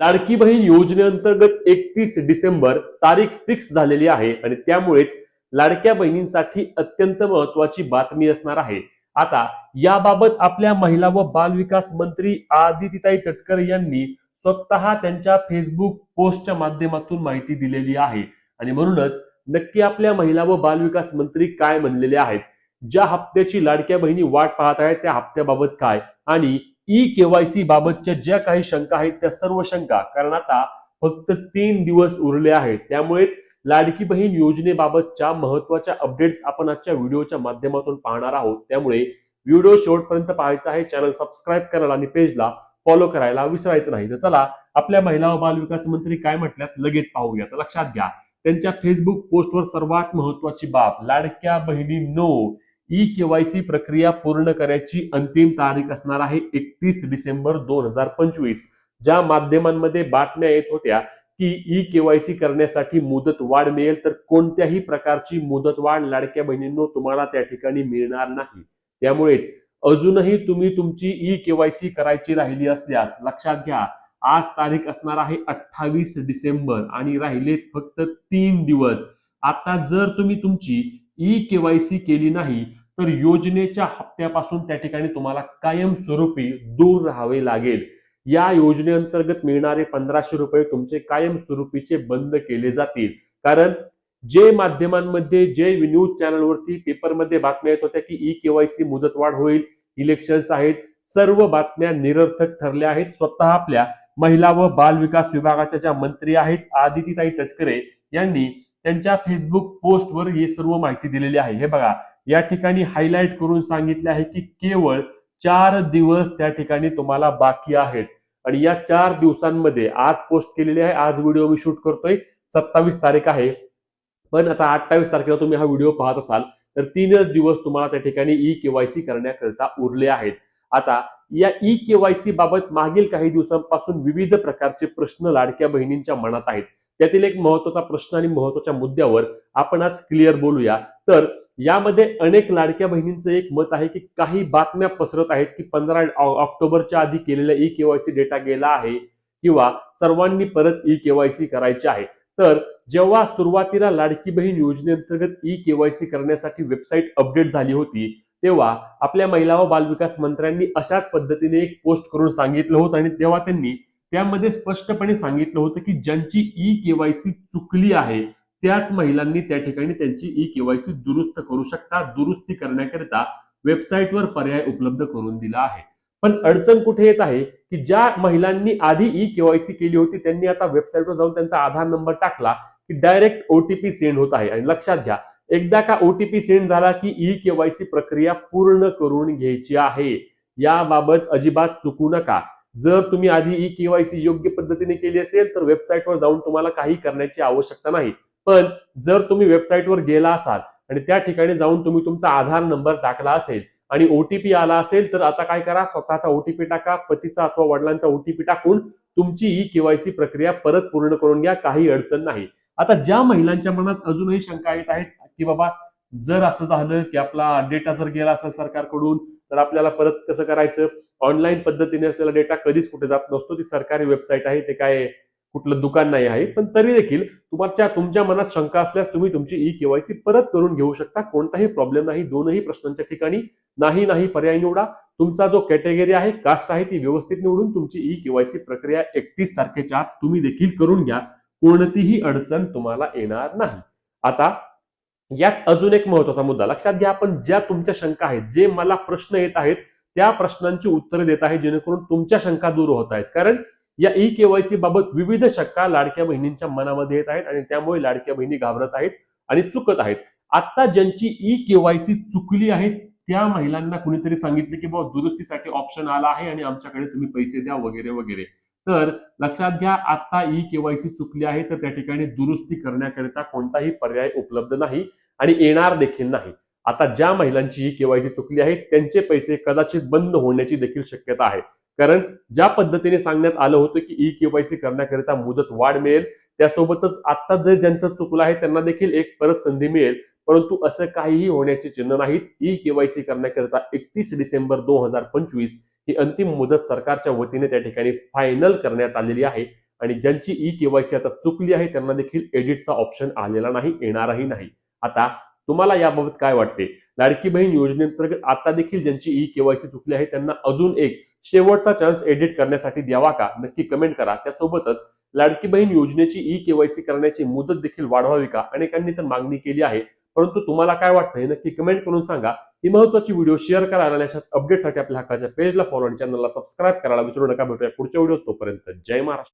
लाडकी बहीण योजनेअंतर्गत एकतीस डिसेंबर तारीख फिक्स झालेली आहे आणि त्यामुळेच लाडक्या बहिणींसाठी अत्यंत महत्वाची बातमी असणार आहे. आता याबाबत आपल्या महिला व बालविकास मंत्री आदितीताई तटकर यांनी स्वतः त्यांच्या फेसबुक पोस्टच्या माध्यमातून माहिती दिलेली आहे. आणि म्हणूनच नक्की आपल्या महिला व बालविकास मंत्री काय म्हणलेले आहेत? ज्या हप्त्याची लाडक्या बहिणी वाट पाहत आहेत त्या हप्त्याबाबत काय? आणि ई केवायसी बाबतच्या ज्या काही शंका आहेत त्या सर्व शंका कारण आता फक्त तीन दिवस उरले आहेत. त्यामुळेच लाडकी बहीण योजनेबाबतच्या महत्त्वाच्या अपडेट्स आपण आजच्या व्हिडिओच्या माध्यमातून पाहणार आहोत. त्यामुळे व्हिडिओ शेवटपर्यंत पाहायचा आहे. चॅनल सबस्क्राईब करायला आणि पेजला फॉलो करायला विसरायचं नाही. तर चला आपल्या महिला व बाल विकास मंत्री काय म्हटल्यात लगेच पाहूया. तर लक्षात घ्या त्यांच्या फेसबुक पोस्टवर सर्वात महत्वाची बाब लाडक्या बहिणी नो ई केवायसी प्रक्रिया पूर्ण करायची अंतिम तारीख असणार आहे एकतीस डिसेंबर दोन हजार पंचवीस. ज्या माध्यमांमध्ये बातम्या येत होत्या की ई केवायसी करण्यासाठी मुदत वाढ मिळेल तर कोणत्याही प्रकारची मुदत वाढ लाडक्या बहिणींनो तुम्हाला त्या ठिकाणी मिळणार नाही. त्यामुळेच अजूनही तुम्ही तुमची ई केवायसी करायची राहिली असल्यास लक्षात घ्या आज तारीख असणार आहे अठ्ठावीस डिसेंबर आणि राहिलेत फक्त तीन दिवस. आता जर तुम्ही तुमची ई केवायसी केली नाही तर योजनेच्या हप्त्यापासून त्या ठिकाणी तुम्हाला कायमस्वरूपी दूर राहावे लागेल. या योजनेअंतर्गत मिळणारे पंधराशे रुपये तुमचे कायमस्वरूपीचे बंद केले जातील. कारण जे माध्यमांमध्ये जे न्यूज चॅनलवरती पेपरमध्ये बातम्या येत होत्या की ई केवायसी मुदतवाढ होईल इलेक्शन्स आहेत सर्व बातम्या निरर्थक ठरल्या आहेत. स्वतः आपल्या महिला व बाल विकास विभागाच्या ज्या मंत्री आहेत आदितीताई तटकरे यांनी त्यांच्या फेसबुक पोस्टवर ही सर्व माहिती दिलेली आहे. हे बघा या ठिकाणी हायलाइट करून सांगितले आहे की केवळ चार दिवस त्या ठिकाणी तुम्हाला बाकी आहेत. आणि या चार दिवसांमध्ये आज पोस्ट केलेली आहे. आज व्हिडिओ मी शूट करतोय. सत्तावीस तारीख आहे. पण आता अठ्ठावीस तारखेला तुम्ही हा व्हिडिओ पाहत असाल तर तीनच दिवस तुम्हाला त्या ठिकाणी ई केवायसी करण्याकरिता उरले आहेत. आता या ई केवायसी बाबत मागील काही दिवसांपासून विविध प्रकारचे प्रश्न लाडक्या बहिणींच्या मनात आहेत. त्यातील एक महत्त्वाचा प्रश्न आणि महत्त्वाच्या मुद्द्यावर आपण आज क्लिअर बोलूया. तर यामध्ये अनेक लाडक्या बहिणींचं एक मत आहे की काही बातम्या पसरत आहेत की पंधरा ऑक्टोबरच्या आधी केलेला ई केवायसी डेटा गेला आहे किंवा सर्वांनी परत ई केवायसी करायची आहे. तर जेव्हा सुरुवातीला लाडकी बहीण योजनेअंतर्गत ई केवायसी करण्यासाठी वेबसाईट अपडेट झाली होती तेव्हा आपल्या महिला व बालविकास मंत्र्यांनी अशाच पद्धतीने एक पोस्ट करून सांगितलं होतं आणि तेव्हा त्यांनी त्यामध्ये स्पष्टपणे सांगितलं होतं की ज्यांची ई केवायसी चुकली आहे त्याच महिलांनी त्या ठिकाणी त्यांची ई केवायसी दुरुस्त करू शकता दुरुस्ती करण्याकरिता वेबसाईटवर पर्याय उपलब्ध करून दिला आहे. पण अडचण कुठे येत आहे की ज्या महिलांनी आधी ई केवायसी केली होती त्यांनी आता वेबसाईटवर जाऊन त्यांचा आधार नंबर टाकला की डायरेक्ट ओटीपी सेंड होत आहे. आणि लक्षात घ्या एकदा का ओटीपी सेंड झाला की ई केवायसी प्रक्रिया पूर्ण करून घ्यायची आहे याबाबत अजिबात चुकू नका. जर तुम्ही आधी ई केवायसी योग्य पद्धतीने केली असेल तर वेबसाईटवर जाऊन तुम्हाला काही करण्याची आवश्यकता नाही. पण जर तुम्ही वेबसाईटवर गेला असाल आणि त्या ठिकाणी जाऊन तुम्ही तुमचा आधार नंबर टाकला असेल आणि ओटीपी आला असेल तर आता काय करा स्वतःचा ओटीपी टाका पतीचा अथवा वडिलांचा ओटीपी टाकून तुमची ई केवायसी प्रक्रिया परत पूर्ण करून घ्या काही अडचण नाही. आता ज्या महिलांच्या मनात अजूनही शंका येत आहेत की बाबा जर असं झालं की आपला डेटा जर गेला असेल सरकारकडून तर आपल्याला परत कसं करायचं? ऑनलाईन पद्धतीने असलेला डेटा कधीच कुठे जात नसतो. ती सरकारी वेबसाईट आहे ते काय कुठलं दुकान नाही आहे. पण तरी देखील तुमच्या तुमच्या मनात शंका असल्यास तुम्ही तुमची ई केवायसी परत करून घेऊ शकता. कोणताही प्रॉब्लेम नाही. दोनही प्रश्नांच्या ठिकाणी नाही नाही पर्याय निवडा. तुमचा जो कॅटेगरी आहे कास्ट आहे ती व्यवस्थित निवडून तुमची ई केवायसी प्रक्रिया एकतीस तारखेच्या आत तुम्ही देखील करून घ्या. कोणतीही अडचण तुम्हाला येणार नाही. आता यात अजून एक महत्त्वाचा मुद्दा. लक्षात घ्या आपण ज्या तुमच्या शंका आहेत जे मला प्रश्न येत आहेत त्या प्रश्नांची उत्तरं देत आहे जेणेकरून तुमच्या शंका दूर होत आहेत. कारण या ई केवायसी बाबत विविध शंका लाडक्या बहिणींच्या मनामध्ये येत आहेत आणि त्यामुळे लाडक्या बहिणी घाबरत आहेत आणि चुकत आहेत. आता ज्यांची ई केवायसी चुकली आहे त्या महिलांना कुणीतरी सांगितले की बाबा दुरुस्तीसाठी ऑप्शन आला आहे आणि आमच्याकडे तुम्ही पैसे द्या वगैरे वगैरे. तर लक्षात घ्या आता ई केवायसी चुकली आहे तर त्या ठिकाणी दुरुस्ती करण्याकरिता कोणताही पर्याय उपलब्ध नाही आणि येणार देखील नाही. आता ज्या महिलांची ई केवायसी चुकली आहे त्यांचे पैसे कदाचित बंद होण्याची देखील शक्यता आहे. कारण ज्या पद्धतीने सांगण्यात आलं होतं की ई केवायसी करण्याकरिता मुदत वाढ मिळेल त्यासोबतच आता जे ज्यांचं चुकलं आहे त्यांना देखील एक परत संधी मिळेल. परंतु असं काहीही होण्याचे चिन्ह नाहीत. ई केवायसी करण्याकरिता एकतीस डिसेंबर दोन हजार पंचवीस ही अंतिम मुदत सरकारच्या वतीने त्या ठिकाणी फायनल करण्यात आलेली आहे. आणि ज्यांची ई केवायसी आता चुकली आहे त्यांना देखील एडिटचा ऑप्शन आलेला नाही येणारही नाही. आता तुम्हाला याबाबत काय वाटते? लाडकी बहीण योजनेअंतर्गत आता देखील ज्यांची ई केवायसी चुकली आहे त्यांना अजून एक शेवटचा चान्स एडिट करण्यासाठी द्यावा का? नक्की कमेंट करा. त्यासोबतच लाडकी बहीण योजनेची ई केवायसी करण्याची मुदत देखील वाढवावी का? अनेकांनी तर मागणी केली आहे. परंतु तुम्हाला काय वाटतं हे नक्की कमेंट करून सांगा. ही महत्वाची व्हिडिओ शेअर करायला आणि अशाच अपडेटसाठी आपल्या हक्काच्या पेजला फॉलो आणि चॅनलला सबस्क्राईब करायला विसरू नका. भेटूया पुढच्या व्हिडिओ तोपर्यंत. जय महाराष्ट्र.